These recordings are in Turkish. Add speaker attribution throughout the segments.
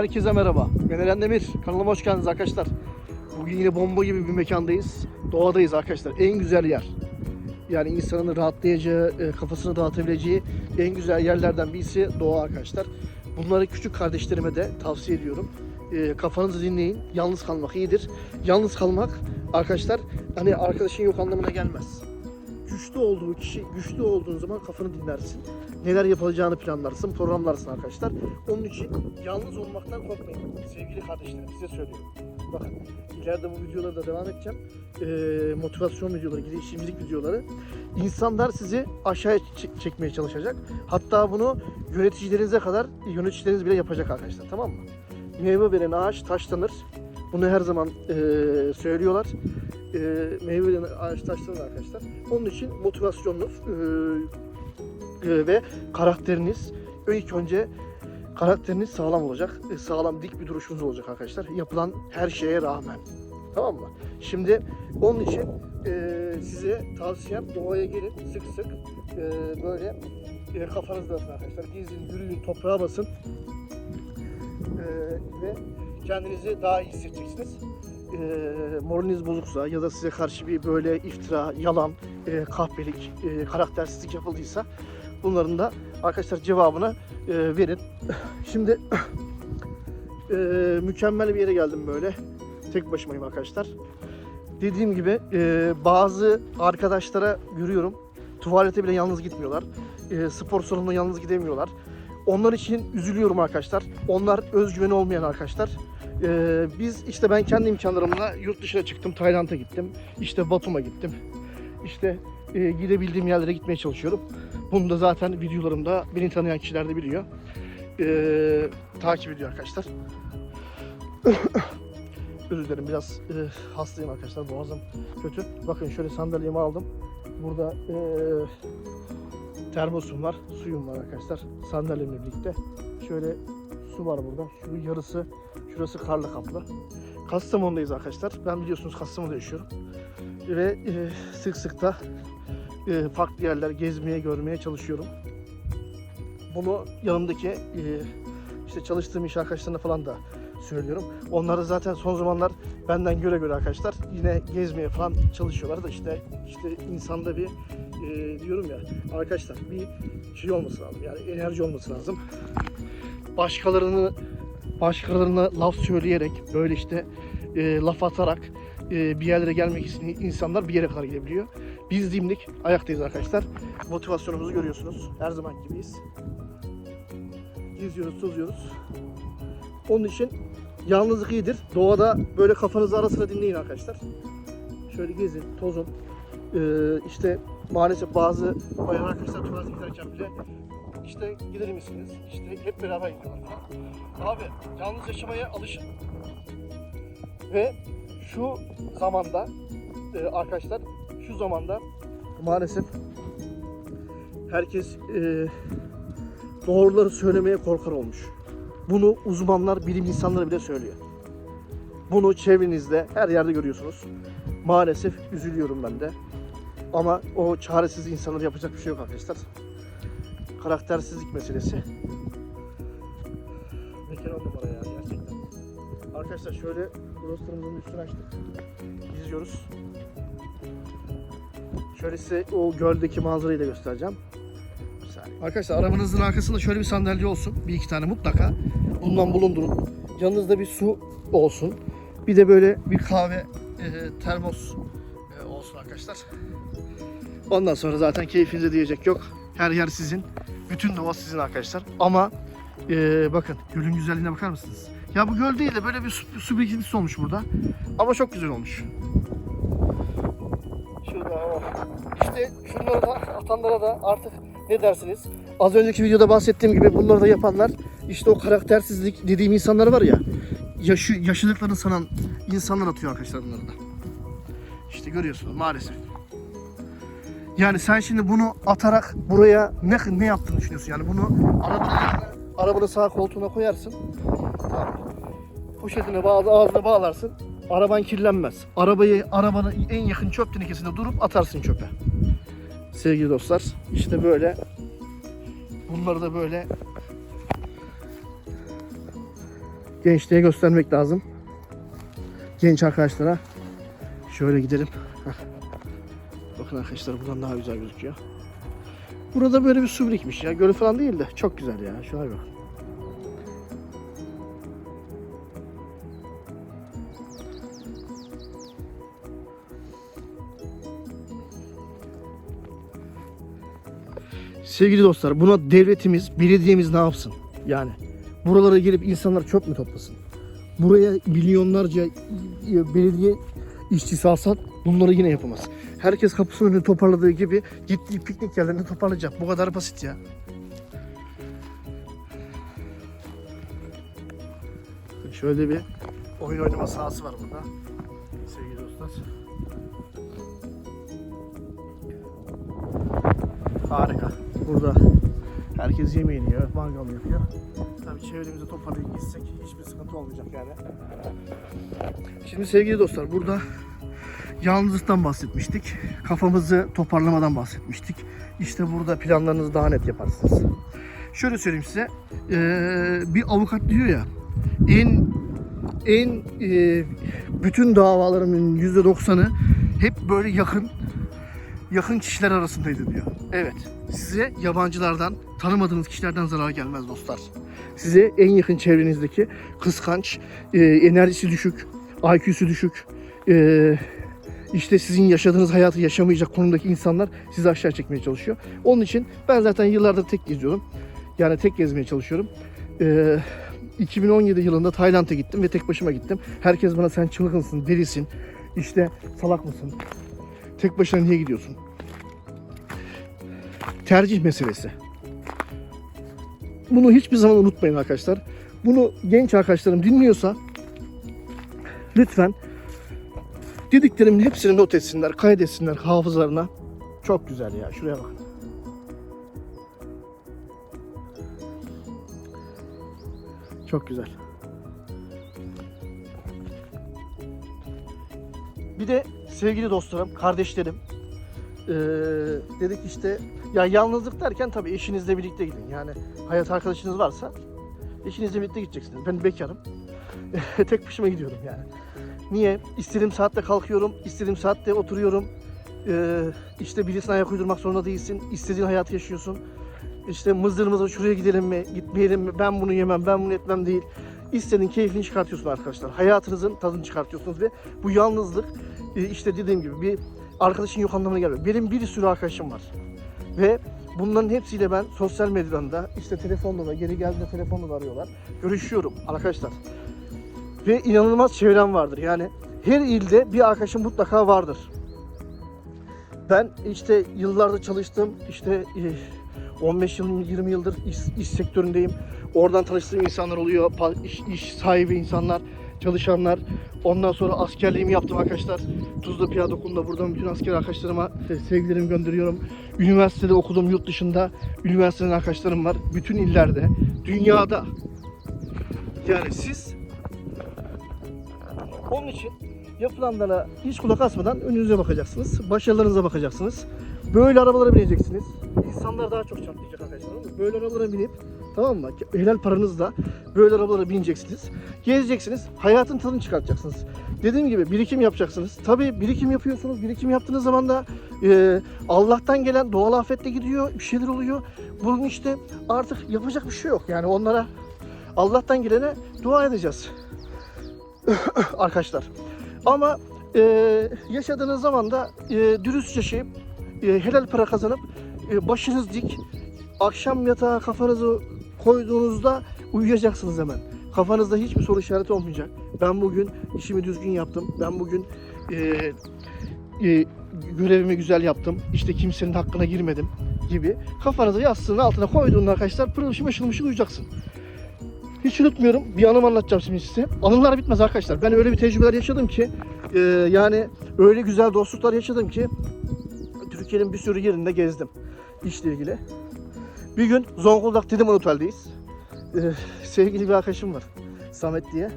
Speaker 1: Herkese merhaba. Ben Eren Demir. Kanalıma hoş geldiniz arkadaşlar. Bugün yine bomba gibi bir mekandayız. Doğadayız arkadaşlar. En güzel yer. Yani insanın rahatlayacağı, e, kafasını dağıtabileceği en güzel yerlerden birisi doğa arkadaşlar. Bunları küçük kardeşlerime de tavsiye ediyorum. E, Kafanızı dinleyin. Yalnız kalmak iyidir. Yalnız kalmak arkadaşlar hani arkadaşın yok anlamına gelmez. Güçlü olduğu kişi, güçlü olduğun zaman kafanı dinlersin. Neler yapılacağını planlarsın, programlarsın arkadaşlar. Onun için yalnız olmaktan korkmayın. Sevgili kardeşlerim size söylüyorum. Bakın ileride bu videoları da devam edeceğim. Ee, motivasyon videoları, girişimcilik videoları. İnsanlar sizi aşağıya çekmeye çalışacak. Hatta bunu yöneticilerinize kadar yöneticileriniz bile yapacak arkadaşlar tamam mı? Meyve veren ağaç taşlanır. Bunu her zaman eee, söylüyorlar. Eee meyve veren ağaç taşlanır arkadaşlar. Onun için motivasyonunuz eee, ve karakteriniz ilk önce karakteriniz sağlam olacak. E, sağlam dik bir duruşunuz olacak arkadaşlar. Yapılan her şeye rağmen. Tamam mı? Şimdi onun için e, size tavsiyem doğaya gelin sık sık e, böyle e, kafanızda atın arkadaşlar. Gezin, yürüyün, toprağa basın. E, ve kendinizi daha iyi hissedeceksiniz. E, moraliniz bozuksa ya da size karşı bir böyle iftira, yalan, e, kahpelik, e, karaktersizlik yapıldıysa bunların da arkadaşlar cevabını e, verin. Şimdi e, mükemmel bir yere geldim böyle. Tek başımayım arkadaşlar. Dediğim gibi e, bazı arkadaşlara görüyorum. Tuvalete bile yalnız gitmiyorlar. E, spor salonuna yalnız gidemiyorlar. Onlar için üzülüyorum arkadaşlar. Onlar özgüveni olmayan arkadaşlar. E, biz işte ben kendi imkanlarımla yurt dışına çıktım. Tayland'a gittim. İşte Batum'a gittim. İşte e, gidebildiğim yerlere gitmeye çalışıyorum. Bunu da zaten videolarımda beni tanıyan kişiler de biliyor. E, takip ediyor arkadaşlar. Özür dilerim biraz e, hastayım arkadaşlar boğazım kötü. Bakın şöyle sandalyemi aldım. Burada e, termosum var, suyum var arkadaşlar sandalyemle birlikte. Şöyle su var burada. Şu yarısı, şurası karla kaplı. Kastamonu'dayız arkadaşlar. Ben biliyorsunuz Kastamonu'da yaşıyorum. Ve e, sık sık da e, farklı yerler gezmeye, görmeye çalışıyorum. Bunu yanımdaki e, işte çalıştığım iş arkadaşlarına falan da söylüyorum. Onlar da zaten son zamanlar benden göre göre arkadaşlar yine gezmeye falan çalışıyorlar da işte işte insanda bir e, diyorum ya arkadaşlar bir şey olması lazım yani enerji olması lazım. Başkalarını başkalarına laf söyleyerek böyle işte e, laf atarak e, bir yerlere gelmek isteyen insanlar bir yere kadar gidebiliyor. Biz dimdik ayaktayız arkadaşlar. Motivasyonumuzu görüyorsunuz. Her zaman gibiyiz. Geziyoruz, tozuyoruz. Onun için yalnızlık iyidir. Doğada böyle kafanızı ara sıra dinleyin arkadaşlar. Şöyle gezin, tozun. Ee, işte maalesef bazı bayan arkadaşlar tuvalete giderken bile işte gider misiniz? İşte hep beraber gidiyorlar. Abi yalnız yaşamaya alışın. Ve şu zamanda e, arkadaşlar şu zamanda maalesef herkes e, doğruları söylemeye korkar olmuş. Bunu uzmanlar, bilim insanları bile söylüyor. Bunu çevrenizde her yerde görüyorsunuz. Maalesef üzülüyorum ben de. Ama o çaresiz insanlar yapacak bir şey yok arkadaşlar. Karaktersizlik meselesi. Mekan on numara ya gerçekten. Arkadaşlar şöyle rosterımızın üstünü açtık. İzliyoruz. Şöyle size o göldeki manzarayı da göstereceğim. Arkadaşlar arabanızın arkasında şöyle bir sandalye olsun. Bir iki tane mutlaka. Bundan bulundurun. Yanınızda bir su olsun. Bir de böyle bir kahve e, termos e, olsun arkadaşlar. Ondan sonra zaten keyfinize diyecek yok. Her yer sizin. Bütün doğa sizin arkadaşlar. Ama e, bakın gölün güzelliğine bakar mısınız? Ya bu göl değil de böyle bir su, su birikintisi olmuş burada. Ama çok güzel olmuş. Şurada o. İşte şunları da atanlara da artık ne dersiniz? Az önceki videoda bahsettiğim gibi bunları da yapanlar işte o karaktersizlik dediğim insanlar var ya yaşı, yaşadıklarını sanan insanlar atıyor arkadaşlar bunları da. İşte görüyorsunuz maalesef. Yani sen şimdi bunu atarak buraya ne ne yaptığını düşünüyorsun? Yani bunu arabanın arabanın sağ koltuğuna koyarsın. Tamam. Poşetine bağlı ağzına bağlarsın. Araban kirlenmez. Arabayı arabanın en yakın çöp tenekesinde durup atarsın çöpe. Sevgili dostlar işte böyle bunları da böyle gençliğe göstermek lazım. Genç arkadaşlara. Şöyle gidelim. Bakın arkadaşlar buradan daha güzel gözüküyor. Burada böyle bir su birikmiş ya. Göl falan değil de çok güzel ya. Şuna bir bak. Sevgili dostlar buna devletimiz, belediyemiz ne yapsın? Yani buralara gelip insanlar çöp mü toplasın? Buraya milyonlarca e, belediye işçisi alsan bunları yine yapamaz. Herkes kapısının önünü toparladığı gibi gittiği piknik yerlerini toparlayacak. Bu kadar basit ya. Şöyle bir oyun oynama sahası var burada. Sevgili dostlar. Harika. Burada herkes yemeğini yiyor, mangal yapıyor. Tabii çevremizi toparlayıp gitsek hiçbir sıkıntı olmayacak yani. Şimdi sevgili dostlar burada yalnızlıktan bahsetmiştik. Kafamızı toparlamadan bahsetmiştik. İşte burada planlarınızı daha net yaparsınız. Şöyle söyleyeyim size. bir avukat diyor ya en en bütün davalarımın %90'ı hep böyle yakın yakın kişiler arasındaydı diyor. Evet. Size yabancılardan, tanımadığınız kişilerden zarar gelmez dostlar. Size en yakın çevrenizdeki kıskanç, e, enerjisi düşük, IQ'su düşük, e, işte sizin yaşadığınız hayatı yaşamayacak konumdaki insanlar sizi aşağı çekmeye çalışıyor. Onun için ben zaten yıllardır tek geziyorum. Yani tek gezmeye çalışıyorum. E, 2017 yılında Tayland'a gittim ve tek başıma gittim. Herkes bana sen çılgınsın, delisin, işte salak mısın, Tek başına niye gidiyorsun? Tercih meselesi. Bunu hiçbir zaman unutmayın arkadaşlar. Bunu genç arkadaşlarım dinliyorsa lütfen dediklerimin hepsini not etsinler, kaydetsinler hafızalarına. Çok güzel ya. Şuraya bakın. Çok güzel. Bir de sevgili dostlarım, kardeşlerim eee, dedik işte ya yalnızlık derken tabii eşinizle birlikte gidin. Yani hayat arkadaşınız varsa eşinizle birlikte gideceksiniz. Ben bekarım. Tek başıma gidiyorum yani. Niye? İstediğim saatte kalkıyorum, istediğim saatte oturuyorum. Eee işte birisine ayak uydurmak zorunda değilsin. İstediğin hayatı yaşıyorsun. İşte mızır mızır şuraya gidelim mi, gitmeyelim mi, ben bunu yemem, ben bunu etmem değil. İstediğin keyfini çıkartıyorsun arkadaşlar. Hayatınızın tadını çıkartıyorsunuz ve bu yalnızlık e, işte dediğim gibi bir arkadaşın yok anlamına gelmiyor. Benim bir sürü arkadaşım var. Ve bunların hepsiyle ben sosyal medyadan da işte telefonla da geri geldiğinde telefonla da arıyorlar. Görüşüyorum arkadaşlar. Ve inanılmaz çevrem vardır. Yani her ilde bir arkadaşım mutlaka vardır. Ben işte yıllardır çalıştım. İşte e, 15 yıl 20 yıldır iş, iş sektöründeyim. Oradan tanıştığım insanlar oluyor. İş, iş sahibi insanlar, çalışanlar. Ondan sonra askerliğimi yaptım arkadaşlar. Tuzla Piyade Okulu'nda buradan bütün asker arkadaşlarıma sevgilerimi gönderiyorum. Üniversitede okudum yurt dışında. Üniversiteden arkadaşlarım var. Bütün illerde, dünyada. Yani siz onun için yapılanlara hiç kulak asmadan önünüze bakacaksınız. Başarılarınıza bakacaksınız. Böyle arabalara bineceksiniz. İnsanlar daha çok çarplayacak arkadaşlar. Böyle arabalara binip tamam mı? Helal paranızla böyle arabalara bineceksiniz. Gezeceksiniz. Hayatın tadını çıkartacaksınız. Dediğim gibi birikim yapacaksınız. Tabii birikim yapıyorsunuz. Birikim yaptığınız zaman da e, Allah'tan gelen doğal afetle gidiyor. Bir şeyler oluyor. Bunun işte artık yapacak bir şey yok. Yani onlara Allah'tan gelene dua edeceğiz. Arkadaşlar. Ama e, yaşadığınız zaman da e, dürüst yaşayıp e, helal para kazanıp başınız dik akşam yatağa kafanızı koyduğunuzda uyuyacaksınız hemen. Kafanızda hiçbir soru işareti olmayacak. Ben bugün işimi düzgün yaptım. Ben bugün e, e, görevimi güzel yaptım. İşte kimsenin hakkına girmedim gibi. Kafanızı yastığın altına koyduğunda arkadaşlar pırıl ışıl ışıl uyuyacaksın. Hiç unutmuyorum. Bir anımı anlatacağım şimdi size. Anılar bitmez arkadaşlar. Ben öyle bir tecrübeler yaşadım ki e, yani öyle güzel dostluklar yaşadım ki Türkiye'nin bir sürü yerinde gezdim işle ilgili. Bir gün Zonguldak Didim Otel'deyiz. E, sevgili bir arkadaşım var. Samet diye.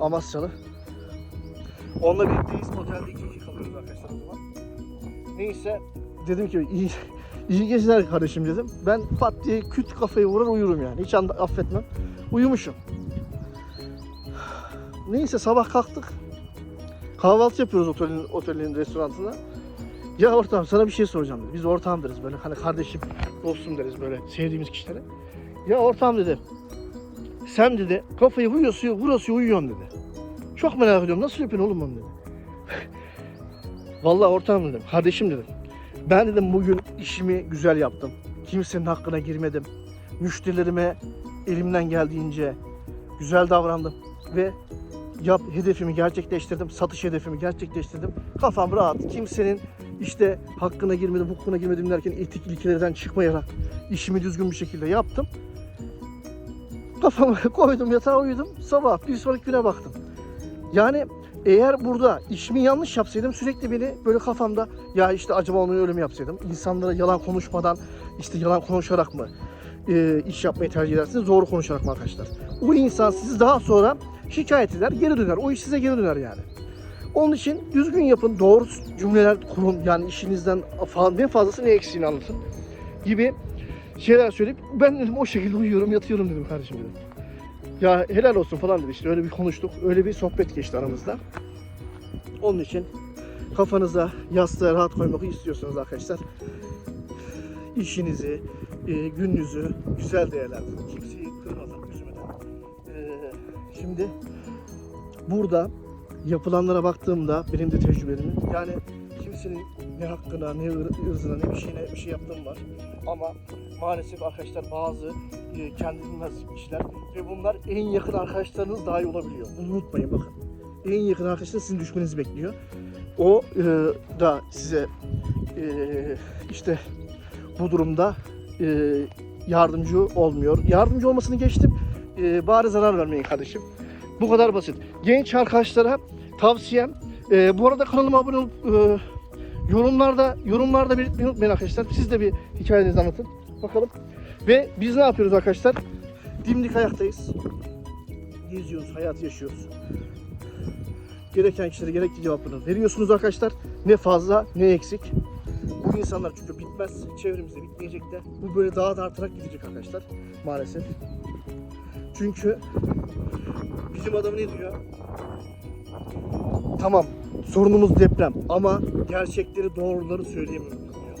Speaker 1: Amasyalı. Onunla birlikteyiz. Otelde iki kişi kalıyoruz arkadaşlar o zaman. Neyse dedim ki iyi, iyi geceler kardeşim dedim. Ben pat diye küt kafayı vurur uyurum yani. Hiç affetmem. Uyumuşum. Neyse sabah kalktık. Kahvaltı yapıyoruz otelin, otelin restoranında. Ya ortağım sana bir şey soracağım dedi. Biz ortağım deriz böyle hani kardeşim, dostum deriz böyle sevdiğimiz kişilere. Ya ortağım dedi. Sen dedi kafayı vuruyorsun, vuruyorsun uyuyorsun dedi. Çok merak ediyorum nasıl yapıyorsun oğlum onu dedi. Vallahi ortağım dedim, kardeşim dedim. Ben dedim bugün işimi güzel yaptım. Kimsenin hakkına girmedim. Müşterilerime elimden geldiğince güzel davrandım ve yap hedefimi gerçekleştirdim. Satış hedefimi gerçekleştirdim. Kafam rahat. Kimsenin işte hakkına girmedim, hukukuna girmedim derken etik ilkelerden çıkmayarak işimi düzgün bir şekilde yaptım. Kafamı koydum yatağa uyudum. Sabah bir sonraki güne baktım. Yani eğer burada işimi yanlış yapsaydım sürekli beni böyle kafamda ya işte acaba onu öyle mi yapsaydım? İnsanlara yalan konuşmadan işte yalan konuşarak mı e, iş yapmayı tercih edersiniz? Doğru konuşarak mı arkadaşlar? O insan sizi daha sonra şikayet eder, geri döner. O iş size geri döner yani. Onun için düzgün yapın, doğru cümleler kurun. Yani işinizden ne fazlası ne eksiğini anlatın gibi şeyler söyleyip ben dedim o şekilde uyuyorum, yatıyorum dedim kardeşim dedim. Ya helal olsun falan dedi işte öyle bir konuştuk, öyle bir sohbet geçti aramızda. Onun için kafanıza yastığa rahat koymak istiyorsanız arkadaşlar işinizi, e, gününüzü güzel değerlendirin. Kimseyi kırmadan, üzmeden. E, şimdi burada yapılanlara baktığımda benim de tecrübelerimin yani kimsenin ne hakkına, ne ır- ırzına, ne bir şeyine bir şey yaptığım var. Ama maalesef arkadaşlar bazı e, kendinden kişiler ve bunlar en yakın arkadaşlarınız dahi olabiliyor. Bunu unutmayın bakın. En yakın arkadaşlar sizin düşmenizi bekliyor. O e, da size e, işte bu durumda e, yardımcı olmuyor. Yardımcı olmasını geçtim. E, bari zarar vermeyin kardeşim. Bu kadar basit. Genç arkadaşlara tavsiyem. e, bu arada kanalıma abone olup e, yorumlarda yorumlarda belirtmeyi unutmayın arkadaşlar. Siz de bir hikayenizi anlatın. Bakalım. Ve biz ne yapıyoruz arkadaşlar? Dimdik ayaktayız. Geziyoruz, hayat yaşıyoruz. Gereken kişilere gerekli cevapları veriyorsunuz arkadaşlar. Ne fazla ne eksik. Bu insanlar çünkü bitmez. Çevremizde bitmeyecek de. Bu böyle daha da artarak gidecek arkadaşlar. Maalesef. Çünkü bilim adamı ne diyor? Tamam sorunumuz deprem ama gerçekleri doğruları söyleyemiyoruz diyor.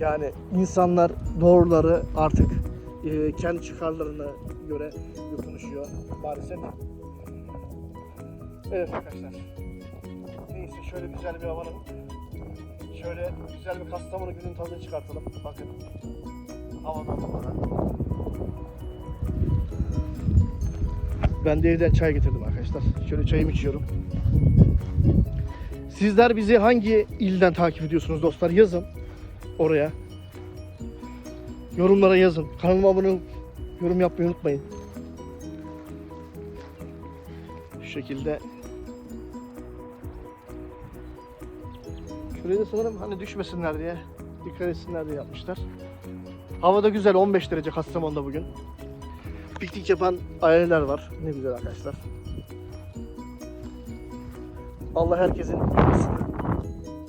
Speaker 1: Yani insanlar doğruları artık e, kendi çıkarlarına göre konuşuyor maalesef. Evet arkadaşlar. Neyse şöyle güzel bir havanın şöyle güzel bir Kastamonu günün tadını çıkartalım. Bakın. Havadan havada. Ben de evden çay getirdim arkadaşlar. Şöyle çayımı içiyorum. Sizler bizi hangi ilden takip ediyorsunuz dostlar? Yazın oraya. Yorumlara yazın. Kanalıma abone olup yorum yapmayı unutmayın. Şu şekilde. Şurayı da sanırım hani düşmesinler diye, dikkat etsinler diye yapmışlar. Hava da güzel 15 derece Kastamonu'da bugün. Piknik yapan aileler var. Ne güzel arkadaşlar. Allah herkesin ülkesini,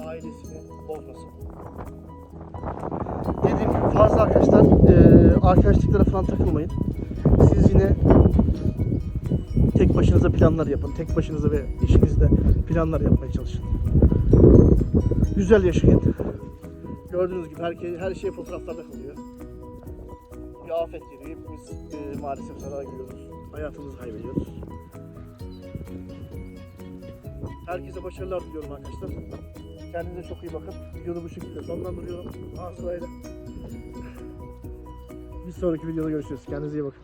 Speaker 1: ailesini bozmasın. Dediğim gibi fazla arkadaşlar eee arkadaşlıklara falan takılmayın. Siz yine tek başınıza planlar yapın. Tek başınıza ve işinizde planlar yapmaya çalışın. Güzel yaşayın. Gördüğünüz gibi her, her şey fotoğraflarda kalıyor. Bir afet geliyor. Hepimiz e, maalesef zarar görüyoruz. Hayatımızı kaybediyoruz. Herkese başarılar diliyorum arkadaşlar. Kendinize çok iyi bakın. Videoyu bu şekilde sonlandırıyorum. Azra'yla. Bir sonraki videoda görüşürüz. Kendinize iyi bakın.